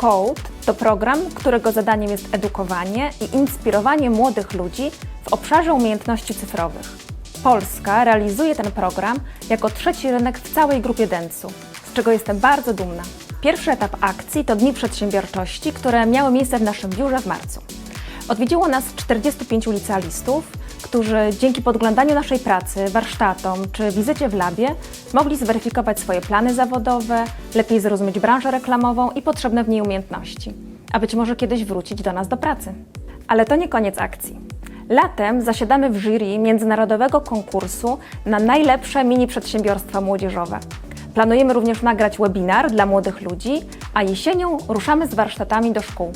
Code to program, którego zadaniem jest edukowanie i inspirowanie młodych ludzi w obszarze umiejętności cyfrowych. Polska realizuje ten program jako trzeci rynek w całej grupie Dentsu, z czego jestem bardzo dumna. Pierwszy etap akcji to Dni Przedsiębiorczości, które miały miejsce w naszym biurze w marcu. Odwiedziło nas 45 licealistów, którzy dzięki podglądaniu naszej pracy, warsztatom czy wizycie w labie mogli zweryfikować swoje plany zawodowe, lepiej zrozumieć branżę reklamową i potrzebne w niej umiejętności, a być może kiedyś wrócić do nas do pracy. Ale to nie koniec akcji. Latem zasiadamy w jury międzynarodowego konkursu na najlepsze mini przedsiębiorstwa młodzieżowe. Planujemy również nagrać webinar dla młodych ludzi, a jesienią ruszamy z warsztatami do szkół.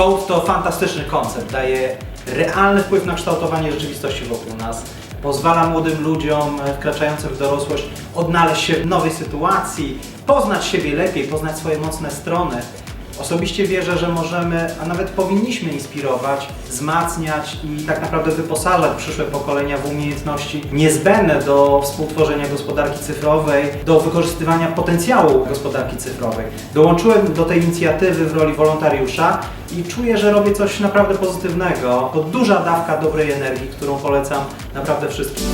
Code to fantastyczny koncept, daje realny wpływ na kształtowanie rzeczywistości wokół nas. Pozwala młodym ludziom e, wkraczającym w dorosłość odnaleźć się w nowej sytuacji, poznać siebie lepiej, poznać swoje mocne strony. Osobiście wierzę, że możemy, a nawet powinniśmy inspirować, wzmacniać i tak naprawdę wyposażać przyszłe pokolenia w umiejętności niezbędne do współtworzenia gospodarki cyfrowej, do wykorzystywania potencjału gospodarki cyfrowej. Dołączyłem do tej inicjatywy w roli wolontariusza i czuję, że robię coś naprawdę pozytywnego. To duża dawka dobrej energii, którą polecam naprawdę wszystkim.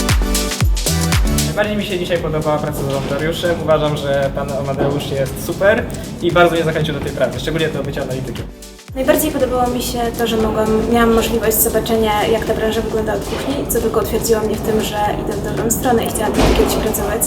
Najbardziej mi się dzisiaj podobała praca z wolontariuszem. Uważam, że pan Amadeusz jest super i bardzo mnie zachęcił do tej pracy, szczególnie do bycia analitykiem. Najbardziej podobało mi się to, że mogłam, miałam możliwość zobaczenia, jak ta branża wygląda od kuchni, co tylko utwierdziło mnie w tym, że idę w dobrą stronę i chciałam tam kiedyś pracować.